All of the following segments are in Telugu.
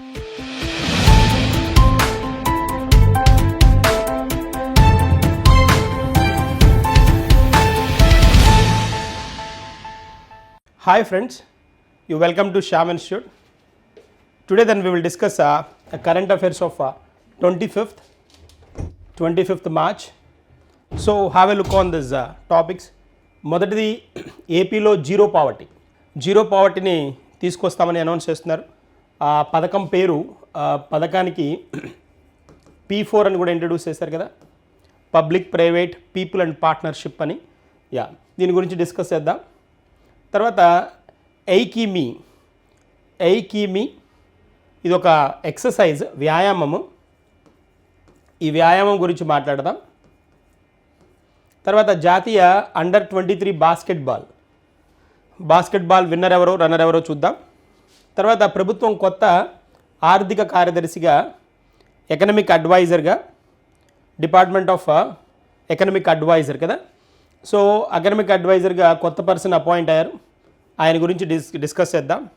Hi friends, you welcome to Sham Institute. Today then we will discuss uh, a current affairs of uh, 25th, 25th March. So have a look on these uh, topics. మొదటిది ఏపీలో జీరో పావర్టీ జీరో పావర్టీని తీసుకొస్తామని అనౌన్స్ చేస్తున్నారు ఆ పథకం పేరు పథకానికి పీ ఫోర్ అని కూడా ఇంట్రడ్యూస్ చేశారు కదా. Public private people and partnership అని. యా దీని గురించి డిస్కస్ చేద్దాం. తర్వాత ఎయికీమీ ఎయికీమీ ఇది ఒక ఎక్సర్సైజ్ వ్యాయామము. ఈ వ్యాయామం గురించి మాట్లాడదాం. తర్వాత జాతీయ under twenty three basketball basketball winner ఎవరో రన్నర్ ఎవరో చూద్దాం. తర్వాత ప్రభుత్వం కొత్త ఆర్థిక కార్యదర్శిగా ఎకనమిక్ అడ్వైజర్గా డిపార్ట్మెంట్ ఆఫ్ ఎకనమిక్ అడ్వైజర్ కదా. సో ఎకనమిక్ అడ్వైజర్గా కొత్త పర్సన్ అపాయింట్ అయ్యారు. ఆయన గురించి డిస్ డిస్కస్ చేద్దాం.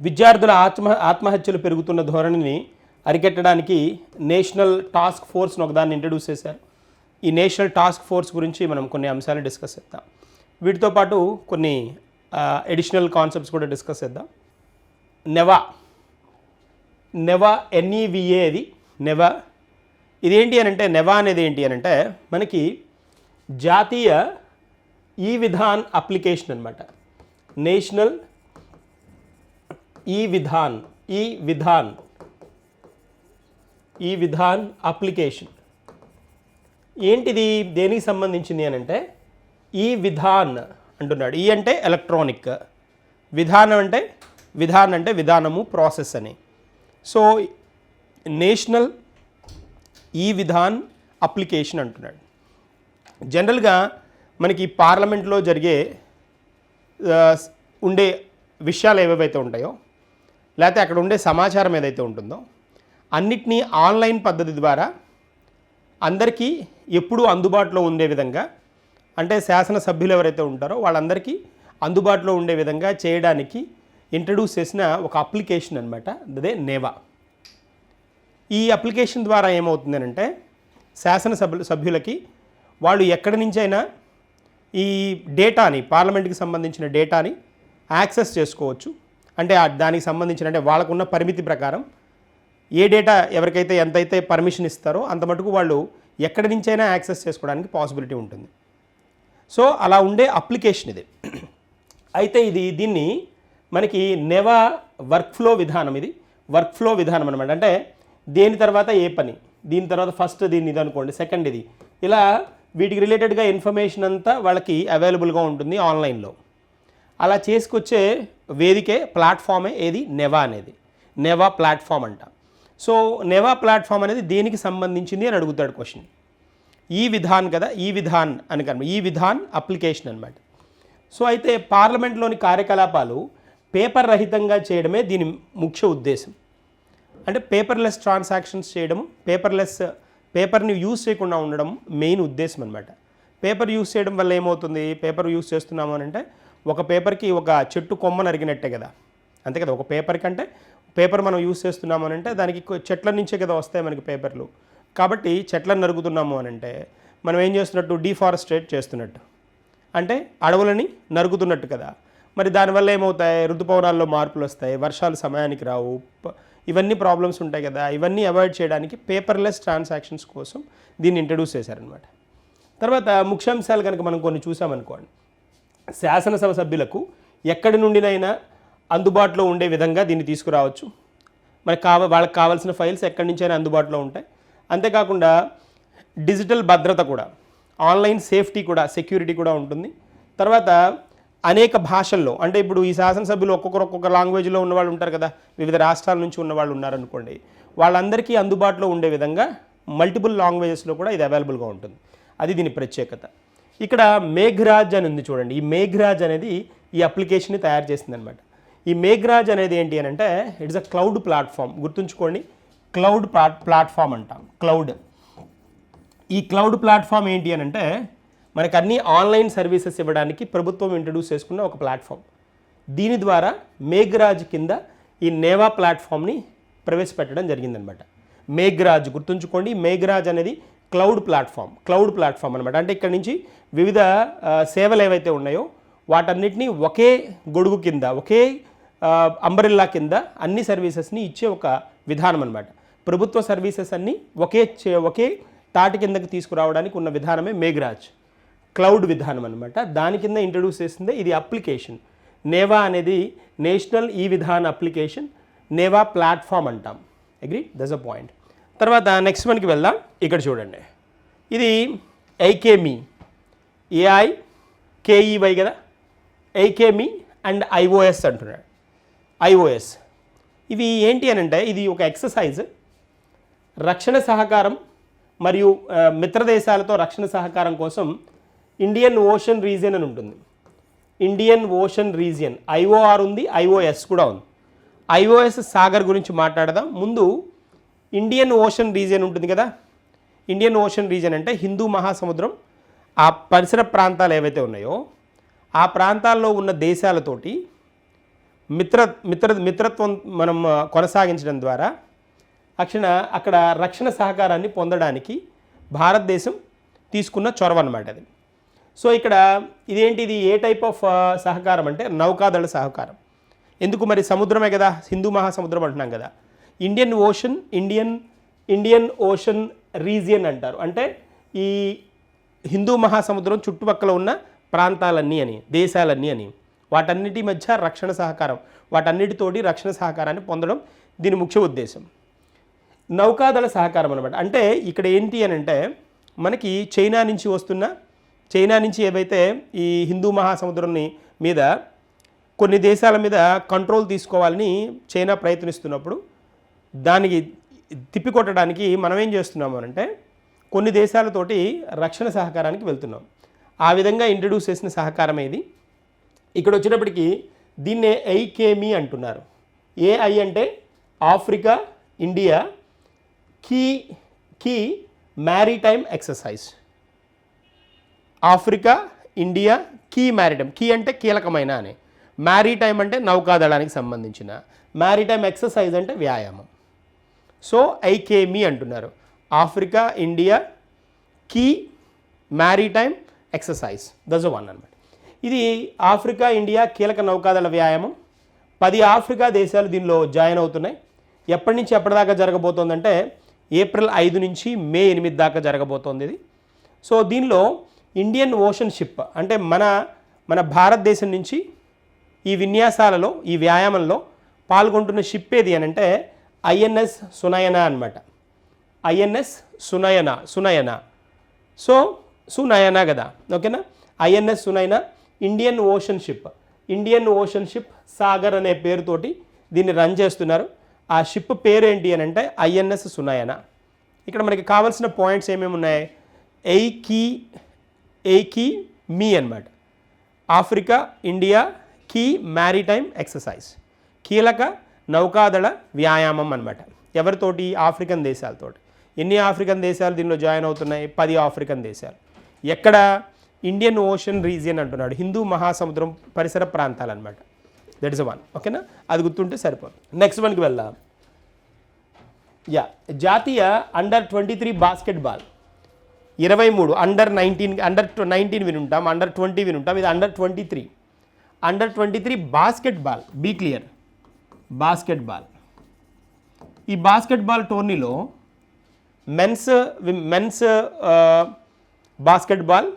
విద్యార్థుల ఆత్మ ఆత్మహత్యలు పెరుగుతున్న ధోరణిని అరికెట్టడానికి నేషనల్ టాస్క్ ఫోర్స్ను ఒకదాన్ని ఇంట్రడ్యూస్ చేశారు. ఈ నేషనల్ టాస్క్ ఫోర్స్ గురించి మనం కొన్ని అంశాలు డిస్కస్ చేద్దాం. వీటితో పాటు కొన్ని uh, ఎడిషనల్ కాన్సెప్ట్స్ కూడా డిస్కస్ చేద్దాం. నెవా. నెవా ఎన్ఈవిఏ అది. నెవా. ఇదేంటి అని అంటే నెవా అనేది ఏంటి అని అంటే మనకి జాతీయ ఈ విధాన్ అప్లికేషన్ అనమాట నేషనల్ ఈ విధాన్ ఈ విధాన్ ఈ విధాన్ అప్లికేషన్. ఏంటిది? దేనికి సంబంధించింది అని అంటే ఈ విధాన్ అంటున్నాడు. ఈ అంటే ఎలక్ట్రానిక్. విధానం అంటే విధాన్ అంటే విధానము ప్రాసెస్ అని. సో నేషనల్ ఈ విధాన్ అప్లికేషన్ అంటున్నాడు. జనరల్గా మనకి పార్లమెంట్లో జరిగే ఉండే విషయాలు ఏవేవైతే ఉంటాయో లేకపోతే అక్కడ ఉండే సమాచారం ఏదైతే ఉంటుందో అన్నిటినీ ఆన్లైన్ పద్ధతి ద్వారా అందరికీ ఎప్పుడూ అందుబాటులో ఉండే విధంగా అంటే శాసనసభ్యులు ఎవరైతే ఉంటారో వాళ్ళందరికీ అందుబాటులో ఉండే విధంగా చేయడానికి ఇంట్రడ్యూస్ చేసిన ఒక అప్లికేషన్ అనమాట అదే నేవా ఈ అప్లికేషన్ ద్వారా ఏమవుతుందనంటే అంటే సభ్యులకి వాళ్ళు ఎక్కడి నుంచైనా ఈ డేటాని పార్లమెంట్కి సంబంధించిన డేటాని యాక్సెస్ చేసుకోవచ్చు. అంటే దానికి సంబంధించిన అంటే వాళ్ళకున్న పరిమితి ప్రకారం ఏ డేటా ఎవరికైతే ఎంతైతే పర్మిషన్ ఇస్తారో అంత మటుకు వాళ్ళు ఎక్కడి నుంచైనా యాక్సెస్ చేసుకోవడానికి పాసిబిలిటీ ఉంటుంది. సో అలా ఉండే అప్లికేషన్ ఇది. అయితే ఇది దీన్ని మనకి నెవా వర్క్ ఫ్లో విధానం ఇది. వర్క్ ఫ్లో విధానం అనమాట అంటే దేని తర్వాత ఏ పని దీని తర్వాత ఫస్ట్ దీన్ని ఇది అనుకోండి సెకండ్ ఇది. ఇలా వీటికి రిలేటెడ్గా ఇన్ఫర్మేషన్ అంతా వాళ్ళకి అవైలబుల్గా ఉంటుంది ఆన్లైన్లో. అలా చేసుకొచ్చే వేదికే ప్లాట్ఫామే ఏది? నెవా అనేది. నెవా ప్లాట్ఫామ్ అంట. సో నెవా ప్లాట్ఫామ్ అనేది దేనికి సంబంధించింది అని అడుగుతాడు క్వశ్చన్. ఈ విధాన్ కదా ఈ విధాన్ అని కనుక ఈ విధాన్ అప్లికేషన్ అనమాట సో అయితే పార్లమెంట్లోని కార్యకలాపాలు పేపర్ రహితంగా చేయడమే దీని ముఖ్య ఉద్దేశం. అంటే పేపర్లెస్ ట్రాన్సాక్షన్స్ చేయడం పేపర్లెస్ పేపర్ని యూజ్ చేయకుండా ఉండడం మెయిన్ ఉద్దేశం అనమాట పేపర్ యూజ్ చేయడం వల్ల ఏమవుతుంది? పేపర్ యూజ్ చేస్తున్నాము అని అంటే ఒక పేపర్కి ఒక చెట్టు కొమ్మ నరిగినట్టే కదా. అంతే కదా ఒక పేపర్ కంటే పేపర్ మనం యూజ్ చేస్తున్నాము అని అంటే దానికి చెట్ల నుంచే కదా వస్తాయి మనకి పేపర్లు. కాబట్టి చెట్లను నరుగుతున్నాము అని అంటే మనం ఏం చేస్తున్నట్టు? డీఫారెస్ట్రేట్ చేస్తున్నట్టు. అంటే అడవులని నరుకుతున్నట్టు కదా. మరి దానివల్ల ఏమవుతాయి? ఋతుపవనాల్లో మార్పులు వస్తాయి వర్షాలు సమయానికి రావు ఇవన్నీ ప్రాబ్లమ్స్ ఉంటాయి కదా. ఇవన్నీ అవాయిడ్ చేయడానికి పేపర్లెస్ ట్రాన్సాక్షన్స్ కోసం దీన్ని ఇంట్రడ్యూస్ చేశారనమాట తర్వాత ముఖ్యాంశాలు కనుక మనం కొన్ని చూసామనుకోండి. శాసనసభ సభ్యులకు ఎక్కడి నుండినైనా అందుబాటులో ఉండే విధంగా దీన్ని తీసుకురావచ్చు. మరి కావ వాళ్ళకి కావాల్సిన ఫైల్స్ ఎక్కడి నుంచైనా అందుబాటులో ఉంటాయి. అంతేకాకుండా డిజిటల్ భద్రత కూడా ఆన్లైన్ సేఫ్టీ కూడా సెక్యూరిటీ కూడా ఉంటుంది. తర్వాత అనేక భాషల్లో అంటే ఇప్పుడు ఈ శాసనసభ్యులు ఒక్కొక్కరు ఒక్కొక్క లాంగ్వేజ్లో ఉన్న వాళ్ళు ఉంటారు కదా వివిధ రాష్ట్రాల నుంచి ఉన్న వాళ్ళు ఉన్నారనుకోండి వాళ్ళందరికీ అందుబాటులో ఉండే విధంగా మల్టిపుల్ లాంగ్వేజెస్లో కూడా ఇది అవైలబుల్గా ఉంటుంది. అది దీని ప్రత్యేకత. ఇక్కడ మేఘరాజ్ అని ఉంది చూడండి. ఈ మేఘరాజ్ అనేది ఈ అప్లికేషన్ని తయారు చేసింది అనమాట ఈ మేఘరాజ్ అనేది ఏంటి అని అంటే ఇట్స్ అ క్లౌడ్ ప్లాట్ఫామ్. గుర్తుంచుకోండి క్లౌడ్ ప్లాట్ఫామ్ అంటాం. క్లౌడ్. ఈ క్లౌడ్ ప్లాట్ఫామ్ ఏంటి అని అంటే మనకు అన్ని ఆన్లైన్ సర్వీసెస్ ఇవ్వడానికి ప్రభుత్వం ఇంట్రడ్యూస్ చేసుకున్న ఒక ప్లాట్ఫామ్ దీని ద్వారా మేఘరాజ్ కింద ఈ నేవా ప్లాట్ఫామ్ని ప్రవేశపెట్టడం జరిగిందనమాట. మేఘరాజ్ గుర్తుంచుకోండి మేఘరాజ్ అనేది క్లౌడ్ ప్లాట్ఫామ్ క్లౌడ్ ప్లాట్ఫామ్ అనమాట. అంటే ఇక్కడ నుంచి వివిధ సేవలు ఏవైతే ఉన్నాయో వాటన్నిటిని ఒకే గొడుగు కింద ఒకే అంబరిల్లా కింద అన్ని సర్వీసెస్ని ఇచ్చే ఒక విధానం అనమాట. ప్రభుత్వ సర్వీసెస్ అన్నీ ఒకే చే- ఒకే తాటి కిందకి తీసుకురావడానికి ఉన్న విధానమే మేఘరాజ్. క్లౌడ్ విధానం అనమాట దాని కింద ఇంట్రడ్యూస్ చేసిందే ఇది అప్లికేషన్ నేవా అనేది national e Vidhan application NeVA platform అంటాం. అగ్రీ దస్ అ పాయింట్ తర్వాత నెక్స్ట్ వన్కి వెళ్దాం. ఇక్కడ చూడండి. ఇది ఐకేమీ ఏఐ కేఈవై కదా? ఐకేమీ అండ్ ఐఓఎస్ అంటున్నాడు. ఐఓఎస్ ఇవి ఏంటి అని అంటే ఇది ఒక ఎక్సర్సైజ్ రక్షణ సహకారం మరియు మిత్రదేశాలతో మిత్ర దేశాలతో రక్షణ సహకారం కోసం ఇండియన్ ఓషన్ రీజియన్ అని ఉంటుంది. ఇండియన్ ఓషన్ రీజియన్ ఐఓఆర్ ఉంది ఐఓఎస్ కూడా ఉంది. ఐఓఎస్ సాగర్ గురించి మాట్లాడదాం. ముందు ఇండియన్ ఓషన్ రీజియన్ ఉంటుంది కదా? ఇండియన్ ఓషన్ రీజియన్ అంటే హిందూ మహాసముద్రం ఆ పరిసర ప్రాంతాలు ఏవైతే ఉన్నాయో ఆ ప్రాంతాల్లో ఉన్న దేశాలతోటి మిత్ర మిత్ర మిత్రత్వం మనం కొనసాగించడం ద్వారా అక్షణ అక్కడ రక్షణ సహకారాన్ని పొందడానికి భారతదేశం తీసుకున్న చొరవ అనమాట అది. సో ఇక్కడ ఇదేంటి ఇది ఏ టైప్ ఆఫ్ సహకారం అంటే నౌకాదళ సహకారం. ఎందుకు మరి సముద్రమే కదా? హిందూ మహాసముద్రం అంటున్నాం కదా. Indian ocean Indian Indian ocean region అంటారు. అంటే ఈ హిందూ మహాసముద్రం చుట్టుపక్కల ఉన్న ప్రాంతాలన్నీ అని దేశాలన్నీ అని. వాటన్నిటి మధ్య రక్షణ సహకారం వాటన్నిటితోటి రక్షణ సహకారాన్ని పొందడం దీని ముఖ్య ఉద్దేశం. నౌకాదళ సహకారం అనమాట అంటే ఇక్కడ ఏంటి అని అంటే మనకి చైనా నుంచి వస్తున్న చైనా నుంచి ఏవైతే ఈ హిందూ మహాసముద్రాన్ని మీద కొన్ని దేశాల మీద కంట్రోల్ తీసుకోవాలని చైనా ప్రయత్నిస్తున్నప్పుడు దానికి తిప్పికొట్టడానికి మనం ఏం చేస్తున్నాము అంటే కొన్ని దేశాలతోటి రక్షణ సహకారానికి వెళ్తున్నాం. ఆ విధంగా ఇంట్రడ్యూస్ చేసిన సహకారం ఇది. ఇక్కడ వచ్చినప్పటికీ దీన్నే ఐకేమీ అంటున్నారు. ఏఐ అంటే Africa India key key maritime exercise Africa India key maritime. Key అంటే కీలకమైన అని. మ్యారీటైమ్ అంటే నౌకాదళానికి సంబంధించిన. మ్యారీటైమ్ ఎక్సర్సైజ్ అంటే వ్యాయామం. సో ఐకేమీ అంటున్నారు. Africa India key maritime exercise. That's one అనమాట ఇది ఆఫ్రికా ఇండియా కీలక నౌకాదళ వ్యాయామం. పది ఆఫ్రికా దేశాలు దీనిలో జాయిన్ అవుతున్నాయి. ఎప్పటి నుంచి ఎప్పటిదాకా జరగబోతోందంటే ఏప్రిల్ ఐదు నుంచి మే ఎనిమిది దాకా జరగబోతోంది ఇది. సో దీనిలో ఇండియన్ ఓషన్ షిప్ అంటే మన మన భారతదేశం నుంచి ఈ విన్యాసాలలో ఈ వ్యాయామంలో పాల్గొంటున్న షిప్ ఏది అని అంటే ఐఎన్ఎస్ సునయన అనమాట ఐఎన్ఎస్ సునయన సునయన సో సునయన కదా ఓకేనా? INS Sunayna Indian ocean ship Indian ocean ship Sagar అనే పేరుతోటి దీన్ని రన్ చేస్తున్నారు. ఆ షిప్ పేరు ఏంటి అని అంటే ఐఎన్ఎస్ సునయన ఇక్కడ మనకి కావాల్సిన పాయింట్స్ ఏమేమి ఉన్నాయి? ఎయికీ ఎయికీ మీ అన్నమాట. Africa India key maritime exercise కీలక నౌకాదళ వ్యాయామం అన్నమాట. ఎవరితోటి? ఆఫ్రికన్ దేశాలతోటి. ఎన్ని ఆఫ్రికన్ దేశాలు దీనిలో జాయిన్ అవుతున్నాయి? పది ఆఫ్రికన్ దేశాలు. ఎక్కడ? ఇండియన్ ఓషన్ రీజియన్ అంటున్నాడు. హిందూ మహాసముద్రం పరిసర ప్రాంతాలు అనమాట దట్ ఇస్ వన్ ఓకేనా అది గుర్తుంటే సరిపోదు. నెక్స్ట్ వన్కి వెళ్దాం. యా జాతీయ అండర్ ట్వంటీ త్రీ బాస్కెట్బాల్ ఇరవై మూడు అండర్ నైన్టీన్ అండర్ నైన్టీన్ వినుంటాం అండర్ ట్వంటీ వినుంటాం ఇది under twenty three under twenty three basketball be clear basketball ఈ బాస్కెట్ బాల్ టోర్నీలో men's men's basketball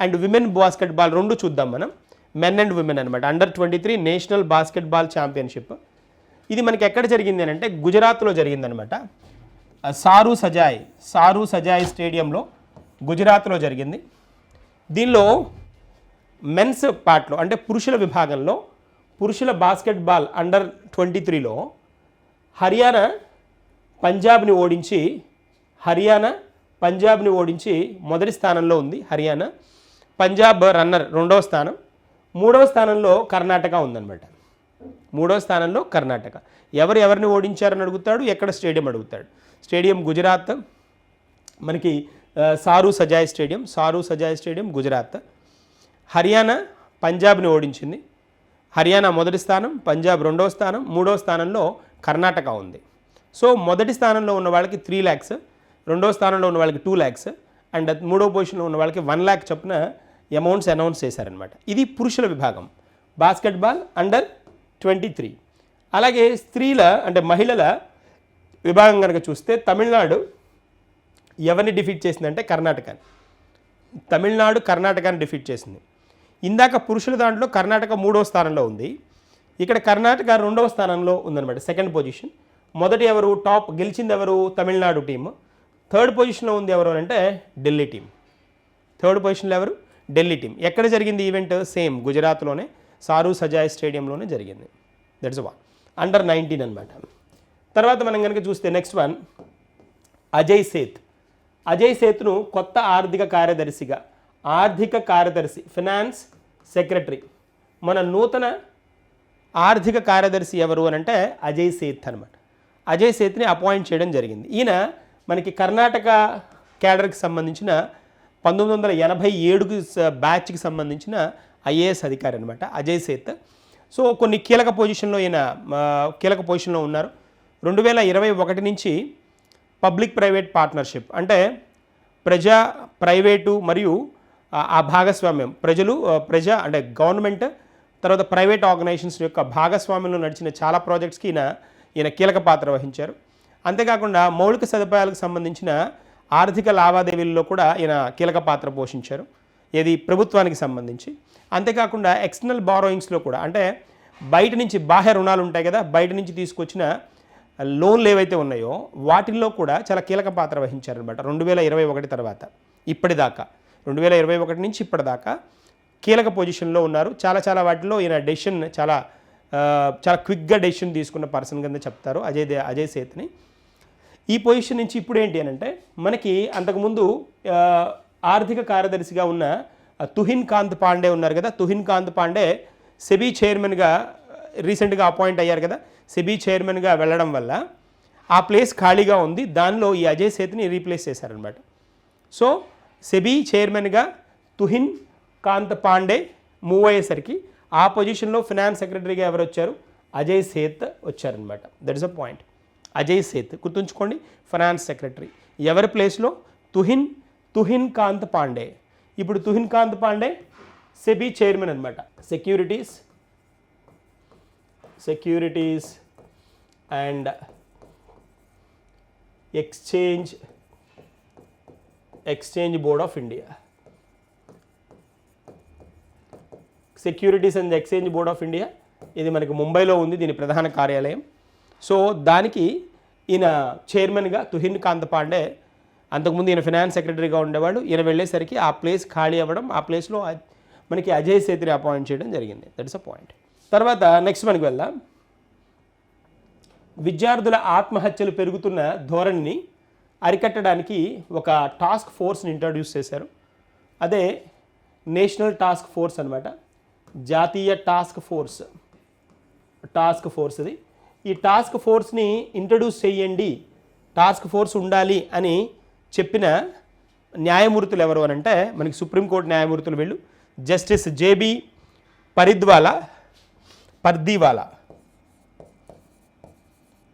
and women basketball రెండు చూద్దాం మనం. మెన్ అండ్ విమెన్ అనమాట under twenty three national basketball championship ఇది మనకి ఎక్కడ జరిగింది అని అంటే గుజరాత్లో జరిగిందనమాట uh, sir Sajai sir Sajai స్టేడియంలో గుజరాత్లో జరిగింది. దీనిలో మెన్స్ పార్ట్లో అంటే పురుషుల విభాగంలో పురుషుల బాస్కెట్బాల్ అండర్ ట్వంటీ త్రీలో హర్యానా పంజాబ్ని ఓడించి హర్యానా పంజాబ్ని ఓడించి మొదటి స్థానంలో ఉంది హర్యానా. పంజాబ్ రన్నర్ రెండవ స్థానం. మూడవ స్థానంలో కర్ణాటక ఉందన్నమాట. మూడవ స్థానంలో కర్ణాటక. ఎవరు ఎవరిని ఓడించారని అడుగుతాడు? ఎక్కడ స్టేడియం అడుగుతాడు? స్టేడియం గుజరాత్. మనకి sir Sajai stadium sir Sajai stadium Gujarat. Haryana పంజాబ్ని ఓడించింది. హర్యానా మొదటి స్థానం పంజాబ్ రెండవ స్థానం మూడవ స్థానంలో కర్ణాటక ఉంది. సో మొదటి స్థానంలో ఉన్న వాళ్ళకి త్రీ ల్యాక్స్ రెండో స్థానంలో ఉన్న వాళ్ళకి టూ ల్యాక్స్ అండ్ మూడో పొజిషన్లో ఉన్న వాళ్ళకి వన్ ల్యాక్ చొప్పున అమౌంట్స్ అనౌన్స్ చేశారనమాట ఇది పురుషుల విభాగం. బాస్కెట్బాల్ అండర్ ట్వంటీ త్రీ అలాగే స్త్రీల అంటే మహిళల విభాగం కనుక చూస్తే తమిళనాడు ఎవరిని డిఫీట్ చేసిందంటే కర్ణాటకని. తమిళనాడు కర్ణాటకని డిఫీట్ చేసింది. ఇందాక పురుషుల దాంట్లో కర్ణాటక మూడవ స్థానంలో ఉంది. ఇక్కడ కర్ణాటక రెండవ స్థానంలో ఉందన్నమాట సెకండ్ పొజిషన్. మొదటి ఎవరు? టాప్ గెలిచింది ఎవరు? తమిళనాడు టీం థర్డ్ పొజిషన్లో ఉంది ఎవరు అంటే ఢిల్లీ టీం. థర్డ్ పొజిషన్లో ఎవరు? ఢిల్లీ టీం. ఎక్కడ జరిగింది ఈవెంట్? సేమ్ గుజరాత్లోనే సారు సజాయ్ స్టేడియంలోనే జరిగింది. దట్స్ వన్ అండర్ నైన్టీన్ అనమాట తర్వాత మనం కనుక చూస్తే నెక్స్ట్ వన్ అజయ్ సేత్. అజయ్ సేత్ను కొత్త ఆర్థిక కార్యదర్శిగా ఆర్థిక కార్యదర్శి ఫినాన్స్ సెక్రటరీ. మన నూతన ఆర్థిక కార్యదర్శి ఎవరు అని అంటే అజయ్ సేత్ అనమాట అజయ్ సేత్ని అపాయింట్ చేయడం జరిగింది. ఈయన మనకి కర్ణాటక క్యాడర్కి సంబంధించిన పంతొమ్మిది వందల ఎనభై ఏడుకి బ్యాచ్కి సంబంధించిన ఐఏఎస్ అధికారి అనమాట అజయ్ సేత్. సో కొన్ని కీలక పొజిషన్లో ఈయన కీలక పొజిషన్లో ఉన్నారు. రెండు వేల ఇరవై ఒకటి నుంచి పబ్లిక్ ప్రైవేట్ పార్ట్నర్షిప్. అంటే ప్రజా ప్రైవేటు మరియు ఆ- భాగస్వామ్యం. ప్రజలు ప్రజ అంటే గవర్నమెంట్ తర్వాత ప్రైవేట్ ఆర్గనైజేషన్స్ యొక్క భాగస్వామ్యంలో నడిచిన చాలా ప్రాజెక్ట్స్కి ఈయన ఈయన కీలక పాత్ర వహించారు. అంతేకాకుండా మౌలిక సదుపాయాలకు సంబంధించిన ఆర్థిక లావాదేవీల్లో కూడా ఈయన కీలక పాత్ర పోషించారు. ఏది ప్రభుత్వానికి సంబంధించి. అంతేకాకుండా ఎక్స్టర్నల్ బారోయింగ్స్లో కూడా. అంటే బయట నుంచి బాహ్య రుణాలు ఉంటాయి కదా బయట నుంచి తీసుకొచ్చిన లోన్లు ఏవైతే ఉన్నాయో వాటిల్లో కూడా చాలా కీలక పాత్ర వహించారనమాట రెండు వేల ఇరవై ఒకటి తర్వాత ఇప్పటిదాకా రెండు వేల ఇరవై ఒకటి నుంచి ఇప్పటిదాకా కీలక పొజిషన్లో ఉన్నారు. చాలా చాలా వాటిలో ఈయన డెసిషన్ చాలా చాలా క్విక్గా డెసిషన్ తీసుకున్న పర్సన్ కింద చెప్తారు అజయ్ దే అజయ్ సేత్ని. ఈ పొజిషన్ నుంచి ఇప్పుడు ఏంటి అని అంటే మనకి అంతకుముందు ఆర్థిక కార్యదర్శిగా ఉన్న తుహిన్ కాంత్ పాండే ఉన్నారు కదా తుహిన్ కాంత్ పాండే సెబీ చైర్మన్గా రీసెంట్గా అపాయింట్ అయ్యారు కదా సెబీ చైర్మన్గా వెళ్ళడం వల్ల ఆ ప్లేస్ ఖాళీగా ఉంది దానిలో ఈ అజయ్ సేత్ని రీప్లేస్ చేశారనమాట. సో సెబీ చైర్మన్గా తుహిన్ కాంత్ పాండే మూవ్ అయ్యేసరికి ఆ పొజిషన్లో ఫినాన్స్ సెక్రటరీగా ఎవరు వచ్చారు? అజయ్ సేత్ వచ్చారనమాట. That is a point Ajay Seth గుర్తుంచుకోండి ఫైనాన్స్ సెక్రటరీ. ఎవరి ప్లేస్లో? తుహిన్ తుహిన్ కాంత్ పాండే. ఇప్పుడు తుహిన్ కాంత్ పాండే సెబీ చైర్మన్ అనమాట. Securities securities and exchange exchange board of India securities and exchange board of India ఇది మనకి ముంబైలో ఉంది దీని ప్రధాన కార్యాలయం. సో దానికి ఈయన చైర్మన్గా తుహిన్ కాంత్ పాండే అంతకుముందు ఈయన ఫినాన్స్ సెక్రటరీగా ఉండేవాడు ఈయన వెళ్ళేసరికి ఆ ప్లేస్ ఖాళీ అవ్వడం ఆ ప్లేస్లో మనకి అజయ్ సేత్రి అపాయింట్ చేయడం జరిగింది. That's a point. తర్వాత నెక్స్ట్ మనకి వెళ్దాం. విద్యార్థుల ఆత్మహత్యలు పెరుగుతున్న ధోరణిని అరికట్టడానికి ఒక టాస్క్ ఫోర్స్ని ఇంట్రడ్యూస్ చేశారు. అదే నేషనల్ టాస్క్ ఫోర్స్ అనమాట జాతీయ టాస్క్ ఫోర్స్ టాస్క్ ఫోర్స్ ఇది. ఈ టాస్క్ ఫోర్స్ని ఇంట్రడ్యూస్ చేయండి. టాస్క్ ఫోర్స్ ఉండాలి అని చెప్పిన న్యాయమూర్తులు ఎవరు అని అంటే మనకి సుప్రీంకోర్టు న్యాయమూర్తులు వీళ్ళు. Justice JB Pardiwala Pardiwala.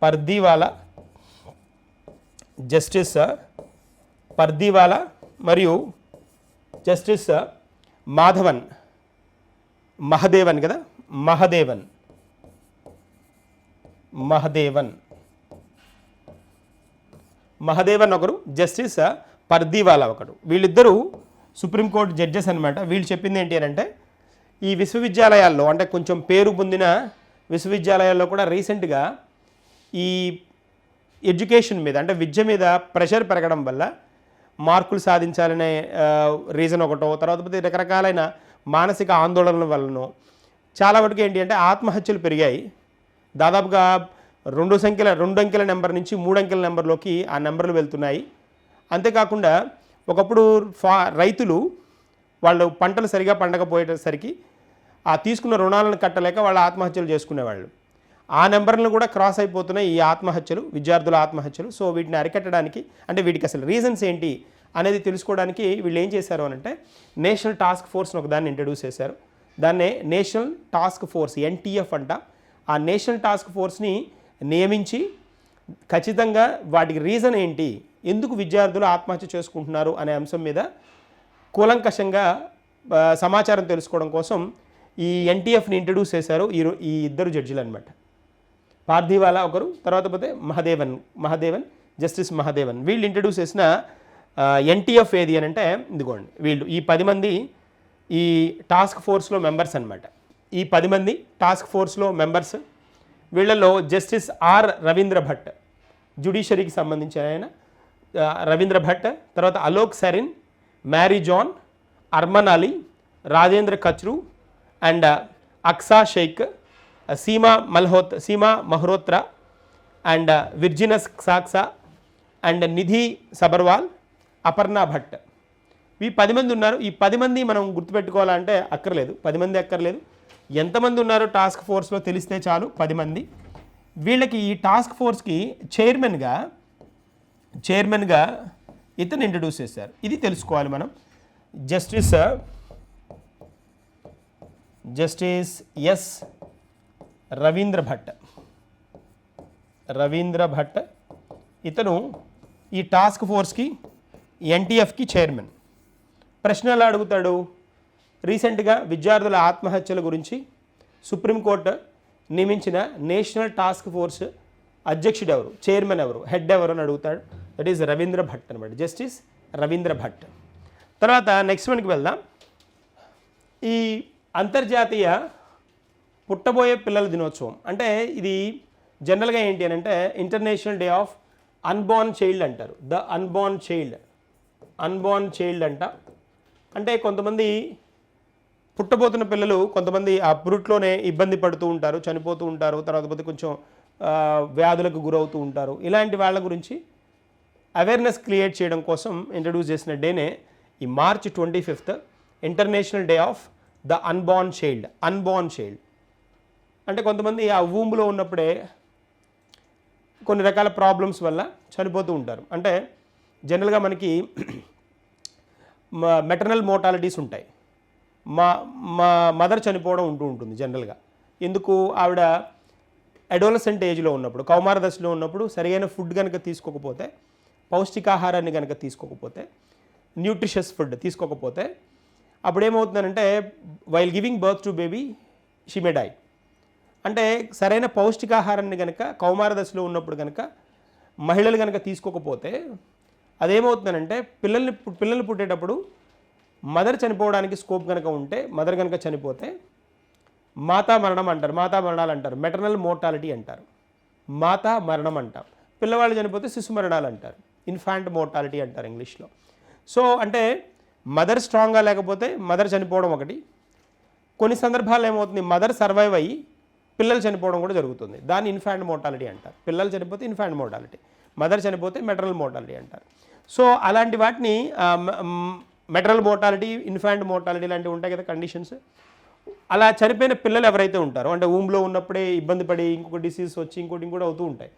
Pardiwala justice Pardiwala మరియు జస్టిస్ మాధవన్ మహదేవన్ కదా? మహదేవన్. మహదేవన్. మహదేవన్ ఒకరు జస్టిస్ పర్దీవాలా ఒకరు వీళ్ళిద్దరూ సుప్రీంకోర్టు జడ్జెస్ అనమాట వీళ్ళు చెప్పింది ఏంటి అని అంటే ఈ విశ్వవిద్యాలయాల్లో అంటే కొంచెం పేరు పొందిన విశ్వవిద్యాలయాల్లో కూడా రీసెంట్గా ఈ ఎడ్యుకేషన్ మీద అంటే విద్య మీద ప్రెషర్ పెరగడం వల్ల మార్కులు సాధించాలనే రీజన్ ఒకటో తర్వాత రకరకాలైన మానసిక ఆందోళనల వలనో చాలా వరకు ఏంటి అంటే ఆత్మహత్యలు పెరిగాయి. దాదాపుగా రెండు సంఖ్యల రెండు అంకెల నెంబర్ నుంచి మూడు అంకెల నెంబర్లోకి ఆ నెంబర్లు వెళ్తున్నాయి. అంతేకాకుండా ఒకప్పుడు ఫా రైతులు వాళ్ళు పంటలు సరిగా పండకపోయేసరికి ఆ తీసుకున్న రుణాలను కట్టలేక వాళ్ళు ఆత్మహత్యలు చేసుకునేవాళ్ళు. ఆ నెంబర్లను కూడా క్రాస్ అయిపోతున్నాయి ఈ ఆత్మహత్యలు విద్యార్థుల ఆత్మహత్యలు. సో వీటిని అరికట్టడానికి అంటే వీటికి అసలు రీజన్స్ ఏంటి అనేది తెలుసుకోవడానికి వీళ్ళు ఏం చేశారు అని అంటే నేషనల్ టాస్క్ ఫోర్స్ని ఒక దాన్ని ఇంట్రడ్యూస్ చేశారు. దాన్నే నేషనల్ టాస్క్ ఫోర్స్ ఎన్టీఎఫ్ అంట. ఆ నేషనల్ టాస్క్ ఫోర్స్ని నియమించి ఖచ్చితంగా వాటికి రీజన్ ఏంటి ఎందుకు విద్యార్థులు ఆత్మహత్య చేసుకుంటున్నారు అనే అంశం మీద కూలంకషంగా సమాచారం తెలుసుకోవడం కోసం ఈ ఎన్టీఎఫ్ని ఇంట్రడ్యూస్ చేశారు ఈ ఈ ఇద్దరు జడ్జిలు అనమాట పార్థివాలా ఒకరు తర్వాత పోతే మహదేవన్ మహదేవన్ జస్టిస్ మహదేవన్. వీళ్ళు ఇంట్రడ్యూస్ చేసిన ఎన్టీఎఫ్ ఏది అని అంటే ఇదిగోండి వీళ్ళు ఈ పది మంది ఈ టాస్క్ ఫోర్స్లో మెంబర్స్ అనమాట ఈ పది మంది టాస్క్ ఫోర్స్లో మెంబర్స్ వీళ్ళలో జస్టిస్ ఆర్ రవీంద్ర భట్ జుడిషియరీకి సంబంధించిన ఆయన రవీంద్ర భట్ తర్వాత Alok Sarin Mary John Arman Ali Rajendra Kachru and Aksa Shaikh Seema Malhotra Seema Malhotra and Virginius Xaxa and Nidhi Sabharwal Aparna Bhat ఈ పది మంది ఉన్నారు. ఈ పది మంది మనం గుర్తుపెట్టుకోవాలంటే అక్కర్లేదు. పది మంది అక్కర్లేదు. ఎంతమంది ఉన్నారో టాస్క్ ఫోర్స్లో తెలిస్తే చాలు. పది మంది. వీళ్ళకి ఈ టాస్క్ ఫోర్స్కి చైర్మన్గా చైర్మన్గా ఇతను ఇంట్రడ్యూస్ చేశారు. ఇది తెలుసుకోవాలి మనం. Justice justice S Ravindra Bhat Ravindra Bhat ఇతను ఈ టాస్క్ ఫోర్స్కి ఎన్టీఎఫ్కి చైర్మన్ ప్రశ్న ఎలా అడుగుతాడు. రీసెంట్గా విద్యార్థుల ఆత్మహత్యల గురించి సుప్రీంకోర్టు నియమించిన నేషనల్ టాస్క్ ఫోర్స్ అధ్యక్షుడు ఎవరు? చైర్మన్ ఎవరు? హెడ్ ఎవరు అని అడుగుతాడు. దట్ ఈస్ రవీంద్ర భట్ అనమాట జస్టిస్ రవీంద్ర భట్ తర్వాత నెక్స్ట్ వన్కి వెళ్దాం. ఈ అంతర్జాతీయ పుట్టబోయే పిల్లల దినోత్సవం. అంటే ఇది జనరల్గా ఏంటి అని అంటే international day of unborn child అంటారు. The unborn child unborn child అంట. అంటే కొంతమంది పుట్టబోతున్న పిల్లలు కొంతమంది ఆ పురుట్లోనే ఇబ్బంది పడుతూ ఉంటారు చనిపోతూ ఉంటారు తర్వాత పోతే కొంచెం వ్యాధులకు గురవుతూ ఉంటారు. ఇలాంటి వాళ్ళ గురించి అవేర్నెస్ క్రియేట్ చేయడం కోసం ఇంట్రడ్యూస్ చేసిన డేనే ఈ March twenty fifth international day of the unborn child unborn child అంటే కొంతమంది ఆ ఊంబులో ఉన్నప్పుడే కొన్ని రకాల ప్రాబ్లమ్స్ వల్ల చనిపోతూ ఉంటారు. అంటే జనరల్గా మనకి మెటర్నల్ మోటాలిటీస్ ఉంటాయి. మా మా మదర్ చనిపోవడం ఉంటూ ఉంటుంది జనరల్గా ఎందుకు? ఆవిడ అడోలసెంట్ ఏజ్లో ఉన్నప్పుడు కౌమార దశలో ఉన్నప్పుడు సరైన ఫుడ్ కనుక తీసుకోకపోతే పౌష్టికాహారాన్ని కనుక తీసుకోకపోతే న్యూట్రిషస్ ఫుడ్ తీసుకోకపోతే అప్పుడు ఏమవుతుందంటే while giving birth to baby షిమెడాయ్ అంటే సరైన పౌష్టికాహారాన్ని కనుక కౌమార దశలో ఉన్నప్పుడు కనుక మహిళలు కనుక తీసుకోకపోతే అదేమవుతుందంటే పిల్లల్ని పు- పిల్లలు పుట్టేటప్పుడు మదర్ చనిపోవడానికి స్కోప్ కనుక ఉంటే మదర్ కనుక చనిపోతే మాతా మరణం అంటారు మాతా మరణాలు అంటారు మెటర్నల్ మోర్టాలిటీ అంటారు. మాతా మరణం అంటాం పిల్లవాళ్ళు చనిపోతే శిశు మరణాలు అంటారు. ఇన్ఫాంట్ మోర్టాలిటీ అంటారు ఇంగ్లీష్లో. సో అంటే మదర్ స్ట్రాంగ్గా లేకపోతే మదర్ చనిపోవడం ఒకటి. కొన్ని సందర్భాల్లో ఏమవుతుంది? మదర్ సర్వైవ్ అయ్యి పిల్లలు చనిపోవడం కూడా జరుగుతుంది. దాన్ని ఇన్ఫాంట్ మోర్టాలిటీ అంటారు. పిల్లలు చనిపోతే ఇన్ఫాంట్ మోర్టాలిటీ. మదర్ చనిపోతే మెటరల్ మోర్టాలిటీ అంటారు. సో అలాంటి వాటిని మెటరల్ మోర్టాలిటీ ఇన్ఫాంట్ మోర్టాలిటీ లాంటివి ఉంటాయి కదా కండిషన్స్. అలా చనిపోయిన పిల్లలు ఎవరైతే ఉంటారో అంటే ఊమ్లో ఉన్నప్పుడే ఇబ్బంది పడి ఇంకొక డిసీజ్ వచ్చి ఇంకోటి ఇంకోటి అవుతూ ఉంటాయి.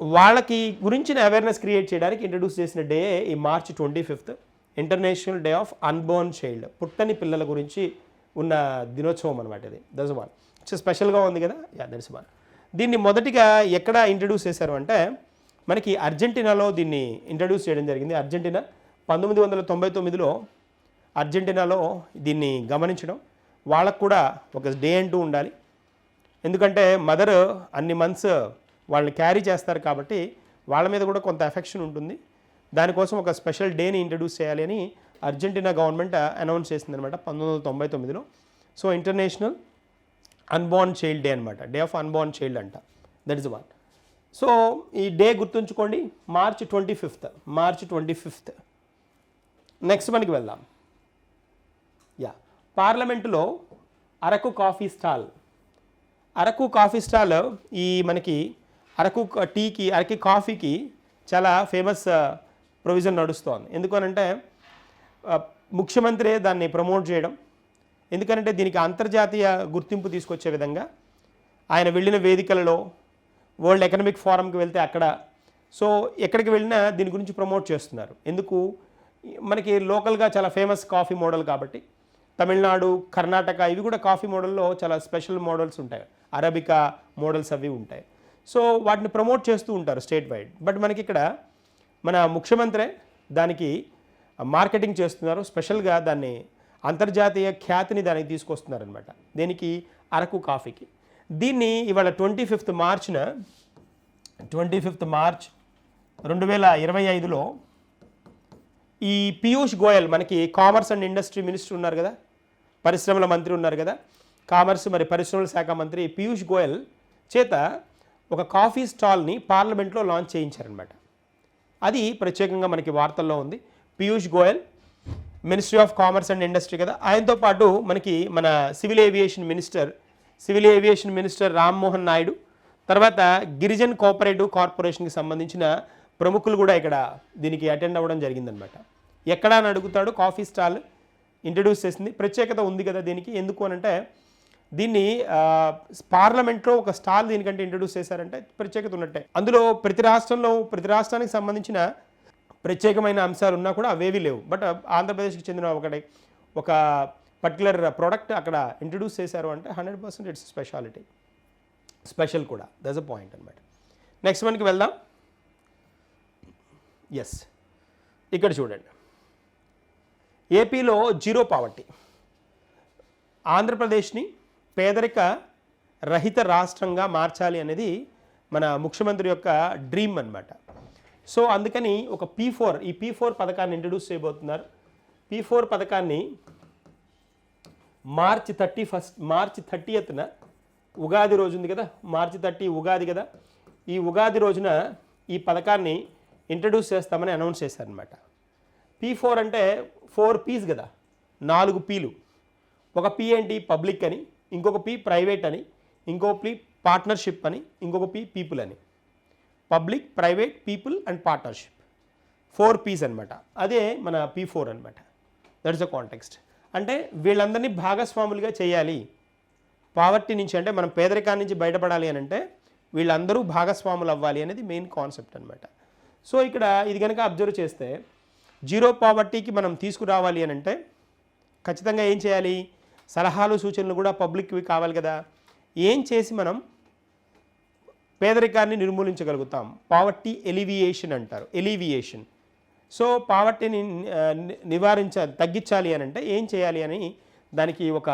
వాళ్ళకి గురించిన అవేర్నెస్ క్రియేట్ చేయడానికి ఇంట్రడ్యూస్ చేసిన డే ఈ March twenty fifth international day of unborn child పుట్టని పిల్లల గురించి ఉన్న దినోత్సవం అనమాట ఇది. దస్ వన్ స్పెషల్గా ఉంది కదా? యా దట్స్ వన్ దీన్ని మొదటిగా ఎక్కడ ఇంట్రడ్యూస్ చేశారు అంటే మనకి అర్జెంటీనాలో దీన్ని ఇంట్రడ్యూస్ చేయడం జరిగింది. అర్జెంటీనా? పంతొమ్మిది వందల తొంభై తొమ్మిదిలో అర్జెంటీనాలో దీన్ని గమనించడం. వాళ్ళకు కూడా ఒక డే అంటూ ఉండాలి. ఎందుకంటే మదర్ అన్ని మంత్స్ వాళ్ళని క్యారీ చేస్తారు కాబట్టి వాళ్ళ మీద కూడా కొంత ఎఫెక్షన్ ఉంటుంది. దానికోసం ఒక స్పెషల్ డేని ఇంట్రడ్యూస్ చేయాలి అని అర్జెంటీనా గవర్నమెంట్ అనౌన్స్ చేసింది అనమాట పంతొమ్మిది వందల తొంభై తొమ్మిదిలో. So international unborn child day అనమాట డే ఆఫ్ అన్బార్న్ చైల్డ్ అంట. దట్ ఇస్ వన్ సో ఈ డే గుర్తుంచుకోండి. March twenty fifth March twenty fifth next మనకి వెళ్దాం. యా పార్లమెంటులో Araku coffee stall. Araku coffee stall ఈ మనకి అరకు టీకి అరకి కాఫీకి చాలా ఫేమస్ ప్రొవిజన్ నడుస్తోంది. ఎందుకనంటే ముఖ్యమంత్రి దాన్ని ప్రమోట్ చేయడం ఎందుకంటే దీనికి అంతర్జాతీయ గుర్తింపు తీసుకొచ్చే విధంగా ఆయన వెళ్ళిన వేదికలలో వరల్డ్ ఎకనామిక్ ఫోరంకి వెళ్తే అక్కడ సో ఎక్కడికి వెళ్ళినా దీని గురించి ప్రమోట్ చేస్తున్నారు. ఎందుకు? మనకి లోకల్గా చాలా ఫేమస్ కాఫీ మోడల్ కాబట్టి తమిళనాడు కర్ణాటక ఇవి కూడా కాఫీ మోడల్లో చాలా స్పెషల్ మోడల్స్ ఉంటాయి. అరబికా మోడల్స్ అవి ఉంటాయి. సో వాటిని ప్రమోట్ చేస్తూ ఉంటారు స్టేట్ వైడ్. బట్ మనకి ఇక్కడ మన ముఖ్యమంత్రి దానికి మార్కెటింగ్ చేస్తున్నారు. స్పెషల్గా దాన్ని అంతర్జాతీయ ఖ్యాతిని దానికి తీసుకొస్తున్నారనమాట దీనికి అరకు కాఫీకి. దీన్ని ఇవాళ ట్వంటీ ఫిఫ్త్ మార్చ్న ట్వంటీ ఫిఫ్త్ మార్చ్ రెండు వేల ఇరవై ఐదులో ఈ పీయూష్ గోయల్ మనకి కామర్స్ అండ్ ఇండస్ట్రీ మినిస్టర్ ఉన్నారు కదా పరిశ్రమల మంత్రి ఉన్నారు కదా కామర్స్ మరి పరిశ్రమల శాఖ మంత్రి పీయూష్ గోయల్ చేత ఒక కాఫీ స్టాల్ని పార్లమెంట్లో లాంచ్ చేయించారనమాట. అది ప్రత్యేకంగా మనకి వార్తల్లో ఉంది. Piyush Goyal ministry of commerce and industry కదా ఆయనతో పాటు మనకి మన civil aviation minister civil aviation minister Rammohan Naidu తర్వాత గిరిజన్ కోఆపరేటివ్ కార్పొరేషన్కి సంబంధించిన ప్రముఖులు కూడా ఇక్కడ దీనికి అటెండ్ అవ్వడం జరిగిందనమాట. ఎక్కడ అని అడుగుతాడు కాఫీ స్టాల్ ఇంట్రడ్యూస్ చేసింది. ప్రత్యేకత ఉంది కదా దీనికి ఎందుకు అనంటే దీన్ని పార్లమెంట్లో ఒక స్టాల్ దీనికంటే ఇంట్రడ్యూస్ చేశారంటే ప్రత్యేకత ఉన్నట్టే. అందులో ప్రతి రాష్ట్రంలో ప్రతి రాష్ట్రానికి సంబంధించిన ప్రత్యేకమైన అంశాలు ఉన్నా కూడా అవేవి లేవు. బట్ ఆంధ్రప్రదేశ్కి చెందిన ఒకటి ఒక పర్టికులర్ ప్రోడక్ట్ అక్కడ ఇంట్రడ్యూస్ చేశారు అంటే hundred percent it's speciality. Special కూడా. దస్ అ పాయింట్ అనమాట నెక్స్ట్ వన్కి వెళ్దాం. ఎస్ ఇక్కడ చూడండి. ఏపీలో జీరో పావర్టీ. ఆంధ్రప్రదేశ్ని పేదరిక రహిత రాష్ట్రంగా మార్చాలి అనేది మన ముఖ్యమంత్రి యొక్క డ్రీమ్ అన్నమాట. సో అందుకని ఒక పీ ఫోర్ ఈ పీ ఫోర్ పథకాన్ని ఇంట్రడ్యూస్ చేయబోతున్నారు. పీ ఫోర్ పథకాన్ని మార్చి థర్టీ ఫస్ట్ మార్చి థర్టీయత్న ఉగాది రోజు ఉంది కదా మార్చి థర్టీ ఉగాది కదా ఈ ఉగాది రోజున ఈ పథకాన్ని ఇంట్రడ్యూస్ చేస్తామని అనౌన్స్ చేశారనమాట పీ ఫోర్ అంటే ఫోర్ పీస్ కదా నాలుగు పీలు. ఒక పీ ఏంటి? పబ్లిక్ అని ఇంకొక పి ప్రైవేట్ అని ఇంకొక పి పార్ట్నర్షిప్ అని ఇంకొక పి పీపుల్ అని. Public private people and partnership four Ps అనమాట అదే మన పీ ఫోర్ అనమాట దట్స్ అ కాంటెక్స్ట్ అంటే వీళ్ళందరినీ భాగస్వాములుగా చేయాలి. పావర్టీ నుంచి అంటే మనం పేదరికాన్ని నుంచి బయటపడాలి అని అంటే వీళ్ళందరూ భాగస్వాములు అవ్వాలి అనేది మెయిన్ కాన్సెప్ట్ అనమాట సో ఇక్కడ ఇది కనుక అబ్జర్వ్ చేస్తే జీరో పావర్టీకి మనం తీసుకురావాలి అని అంటే ఖచ్చితంగా ఏం చేయాలి? సలహాలు సూచనలు కూడా పబ్లిక్వి కావాలి కదా. ఏం చేసి మనం పేదరికాన్ని నిర్మూలించగలుగుతాం? పావర్టీ ఎలివియేషన్ అంటారు. ఎలివియేషన్. సో పావర్టీని నివారించ తగ్గించాలి అని అంటే ఏం చేయాలి అని దానికి ఒక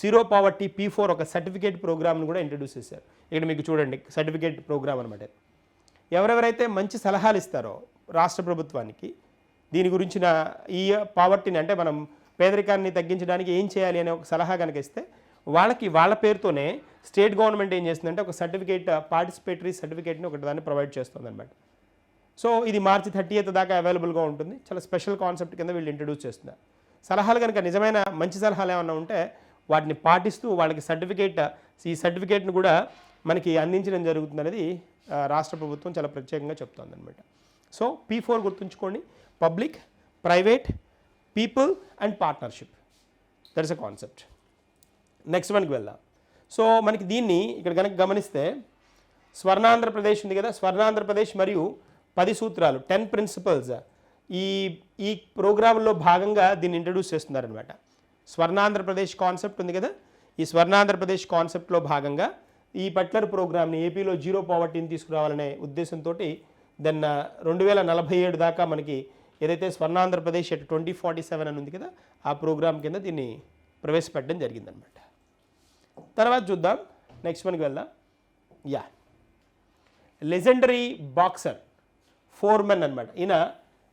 జీరో పావర్టీ పీ ఫోర్ ఒక సర్టిఫికేట్ ప్రోగ్రామ్ను కూడా ఇంట్రడ్యూస్ చేశారు. ఇక్కడ మీకు చూడండి సర్టిఫికేట్ ప్రోగ్రామ్ అనమాట ఎవరెవరైతే మంచి సలహాలు ఇస్తారో రాష్ట్ర ప్రభుత్వానికి దీని గురించిన ఈ పావర్టీని అంటే మనం పేదరికాన్ని తగ్గించడానికి ఏం చేయాలి అనే ఒక సలహా కనుక ఇస్తే వాళ్ళకి వాళ్ళ పేరుతోనే స్టేట్ గవర్నమెంట్ ఏం చేస్తుందంటే ఒక సర్టిఫికేట్ పార్టిసిపేటరీ సర్టిఫికేట్ని ఒకటి దాన్ని ప్రొవైడ్ చేస్తుంది అనమాట సో ఇది మార్చి థర్టీ ఎయిత్ దాకా అవైలబుల్గా ఉంటుంది. చాలా స్పెషల్ కాన్సెప్ట్ కింద వీళ్ళు ఇంట్రడ్యూస్ చేస్తున్నారు. సలహాలు కనుక నిజమైన మంచి సలహాలు ఏమైనా ఉంటే వాటిని పాటిస్తూ వాళ్ళకి సర్టిఫికేట్ ఈ సర్టిఫికేట్ను కూడా మనకి అందించడం జరుగుతుంది అనేది రాష్ట్ర ప్రభుత్వం చాలా ప్రత్యేకంగా చెప్తోందనమాట సో పీ ఫోర్ గుర్తుంచుకోండి. Public private people and partnership that is a concept next వన్కి వెళ్దాం. సో మనకి దీన్ని ఇక్కడ కనుక గమనిస్తే స్వర్ణాంధ్రప్రదేశ్ ఉంది కదా స్వర్ణాంధ్రప్రదేశ్ మరియు పది సూత్రాలు టెన్ ప్రిన్సిపల్స్ ఈ ఈ ప్రోగ్రాంలో భాగంగా దీన్ని ఇంట్రడ్యూస్ చేస్తున్నారనమాట స్వర్ణాంధ్రప్రదేశ్ కాన్సెప్ట్ ఉంది కదా ఈ స్వర్ణాంధ్రప్రదేశ్ కాన్సెప్ట్లో భాగంగా ఈ పట్లర్ ప్రోగ్రామ్ని ఏపీలో జీరో పావర్టీని తీసుకురావాలనే ఉద్దేశంతో దెన్ రెండు వేల నలభై ఏడు దాకా మనకి ఏదైతే Swarnandhra Pradesh at twenty forty seven అని ఉంది కదా ఆ ప్రోగ్రామ్ కింద దీన్ని ప్రవేశపెట్టడం జరిగిందనమాట తర్వాత చూద్దాం నెక్స్ట్ మనకి వెళ్దాం. యా లెజెండరీ బాక్సర్ ఫోర్మెన్ అనమాట ఈయన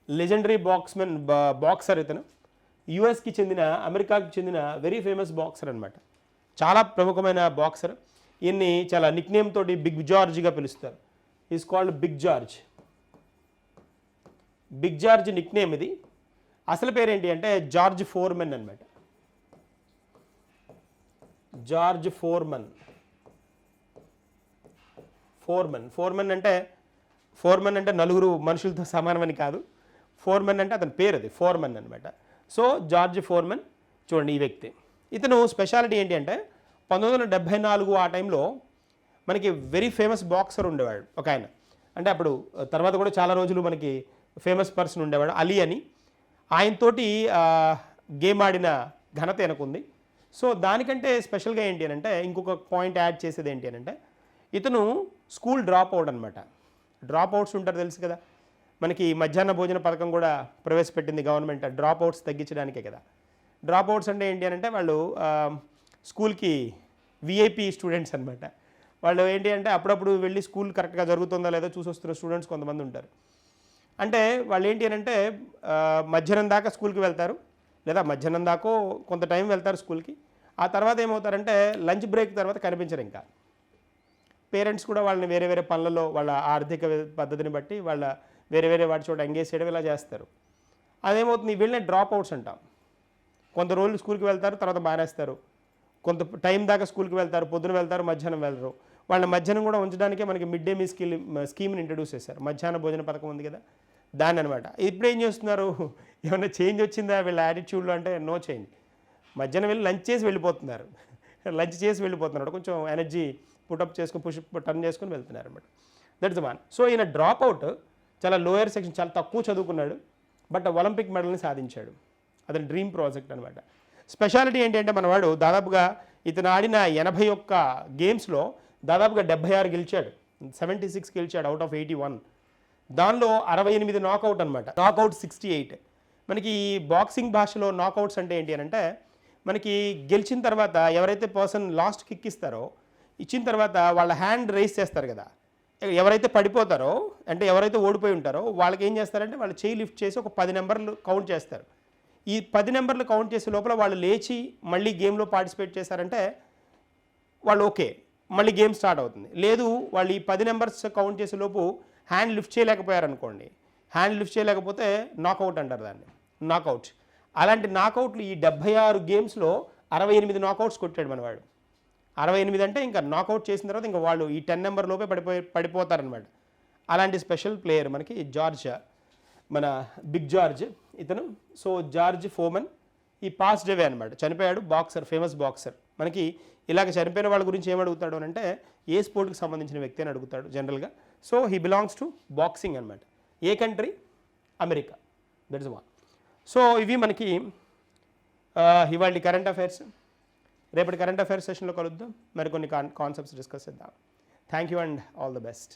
లెజెండరీ బాక్స్మెన్ బాక్సర్ ఇతను. యుఎస్కి చెందిన అమెరికాకి చెందిన వెరీ ఫేమస్ బాక్సర్ అనమాట చాలా ప్రముఖమైన బాక్సర్ ఈయన్ని చాలా నిక్నేమ్ తోటి బిగ్ జార్జ్గా పిలుస్తారు. Is called big George big George nickname ఇది. అసలు పేరేంటి అంటే జార్జ్ ఫోర్మెన్ అనమాట జార్జ్ ఫోర్మన్. ఫోర్మన్. ఫోర్మన్ అంటే ఫోర్మన్ అంటే నలుగురు మనుషులతో సమానమని కాదు. ఫోర్మన్ అంటే అతని పేరు అది ఫోర్మన్ అనమాట సో జార్జ్ ఫోర్మన్ చూడండి ఈ వ్యక్తి. ఇతను స్పెషాలిటీ ఏంటి అంటే పంతొమ్మిది వందల డెబ్భై నాలుగు ఆ టైంలో మనకి వెరీ ఫేమస్ బాక్సర్ ఉండేవాడు ఒక ఆయన. అంటే అప్పుడు తర్వాత కూడా చాలా రోజులు మనకి ఫేమస్ పర్సన్ ఉండేవాడు అలీ అని. ఆయనతోటి గేమ్ ఆడిన ఘనత ఎనకుంది. సో దానికంటే స్పెషల్గా ఏంటి అని అంటే ఇంకొక పాయింట్ యాడ్ చేసేది ఏంటి అని అంటే ఇతను స్కూల్ డ్రాప్ అవుట్ అనమాట డ్రాప్ అవుట్స్ ఉంటారు తెలుసు కదా. మనకి మధ్యాహ్న భోజన పథకం కూడా ప్రవేశపెట్టింది గవర్నమెంట్. డ్రాప్ అవుట్స్ తగ్గించడానికే కదా. డ్రాప్ అవుట్స్ అంటే ఏంటి అని అంటే వాళ్ళు స్కూల్కి విఐపి స్టూడెంట్స్ అనమాట వాళ్ళు ఏంటి అంటే అప్పుడప్పుడు వెళ్ళి స్కూల్ కరెక్ట్గా జరుగుతుందా లేదో చూసి వస్తున్న స్టూడెంట్స్ కొంతమంది ఉంటారు. అంటే వాళ్ళు ఏంటి అని అంటే మధ్యాహ్నం దాకా స్కూల్కి వెళ్తారు. లేదా మధ్యాహ్నం దాకా కొంత టైం వెళ్తారు స్కూల్కి. ఆ తర్వాత ఏమవుతారంటే లంచ్ బ్రేక్ తర్వాత కనిపించరు ఇంకా. పేరెంట్స్ కూడా వాళ్ళని వేరే వేరే పనులలో వాళ్ళ ఆర్థిక పద్ధతిని బట్టి వాళ్ళ వేరే వేరే వాటి చోట ఎంగేజ్ చేయడం ఇలా చేస్తారు. అదేమవుతుంది వీళ్ళని డ్రాప్ అవుట్స్ అంటాం. కొంత రోజులు స్కూల్కి వెళ్తారు తర్వాత మానేస్తారు. కొంత టైం దాకా స్కూల్కి వెళ్తారు పొద్దున వెళ్తారు మధ్యాహ్నం వెళ్ళరు వాళ్ళ మధ్యాహ్నం కూడా ఉంచడానికే మనకి మిడ్ డే మీ స్కీమ్ స్కీమ్ని ఇంట్రడ్యూస్ చేశారు. మధ్యాహ్న భోజన పథకం ఉంది కదా. దాన్ని అనమాట ఇప్పుడు ఏం చేస్తున్నారు? ఏమైనా చేంజ్ వచ్చిందా వీళ్ళ యాటిట్యూడ్లో అంటే నో చేంజ్ మధ్యాహ్నం వెళ్ళి లంచ్ చేసి వెళ్ళిపోతున్నారు. లంచ్ చేసి వెళ్ళిపోతున్నారు కొంచెం ఎనర్జీ పుటప్ చేసుకుని పుష్ టర్న్ చేసుకుని వెళ్తున్నారు అనమాట దట్స్ వన్ సో ఈయన డ్రాప్ అవుట్ చాలా లోయర్ సెక్షన్ చాలా తక్కువ చదువుకున్నాడు. బట్ ఒలింపిక్ మెడల్ని సాధించాడు. అతని డ్రీమ్ ప్రాజెక్ట్ అనమాట స్పెషాలిటీ ఏంటంటే మనవాడు దాదాపుగా ఇతను ఆడిన ఎనభై ఒక్క గేమ్స్లో దాదాపుగా డెబ్బై ఆరు గెలిచాడు. సెవెంటీ సిక్స్ గెలిచాడు అవుట్ ఆఫ్ ఎయిటీ వన్ దానిలో అరవై ఎనిమిది నాకౌట్ అనమాట నాకౌట్ సిక్స్టీ ఎయిట్ మనకి ఈ బాక్సింగ్ భాషలో నాకౌట్స్ అంటే ఏంటి అని అంటే మనకి గెలిచిన తర్వాత ఎవరైతే పర్సన్ లాస్ట్ కిక్ ఇస్తారో ఇచ్చిన తర్వాత వాళ్ళ హ్యాండ్ రేస్ చేస్తారు కదా. ఎవరైతే పడిపోతారో అంటే ఎవరైతే ఓడిపోయి ఉంటారో వాళ్ళకి ఏం చేస్తారంటే వాళ్ళు చేయి లిఫ్ట్ చేసి ఒక పది నెంబర్లు కౌంట్ చేస్తారు. ఈ పది నెంబర్లు కౌంట్ చేసే లోపల వాళ్ళు లేచి మళ్ళీ గేమ్లో పార్టిసిపేట్ చేశారంటే వాళ్ళు ఓకే మళ్ళీ గేమ్ స్టార్ట్ అవుతుంది. లేదు వాళ్ళు ఈ పది నెంబర్స్ కౌంట్ చేసే లోపు హ్యాండ్ లిఫ్ట్ చేయలేకపోయారనుకోండి హ్యాండ్ లిఫ్ట్ చేయలేకపోతే నాకౌట్ అంటారు దాన్ని నాకౌట్ అలాంటి నాకౌట్లు ఈ డెబ్బై ఆరు గేమ్స్లో అరవై ఎనిమిది నాకౌట్స్ కొట్టాడు మనవాడు. అరవై ఎనిమిది అంటే ఇంకా నాకౌట్ చేసిన తర్వాత ఇంకా వాళ్ళు ఈ టెన్ నెంబర్ లోపే పడిపోయి పడిపోతారనమాట. అలాంటి స్పెషల్ ప్లేయర్ మనకి జార్జ్ మన బిగ్ జార్జ్ ఇతను. సో జార్జ్ ఫోమన్ ఈ పాస్ట్ అవే అనమాట చనిపోయాడు బాక్సర్ ఫేమస్ బాక్సర్ మనకి ఇలాగ చనిపోయిన వాళ్ళ గురించి ఏమడుగుతాడు అని అంటే ఏ స్పోర్ట్కి సంబంధించిన వ్యక్తి అని అడుగుతాడు జనరల్గా so he belongs to boxing అనమాట ఏ country America that is one so ఇవి మనకి ఇవాళ కరెంట్ అఫైర్స్ రేపటి కరెంట్ అఫైర్స్ సెషన్లో కలుద్దాం. మరికొన్ని కాన్ కాన్సెప్ట్స్ డిస్కస్ చేద్దాం. Thank you and all the best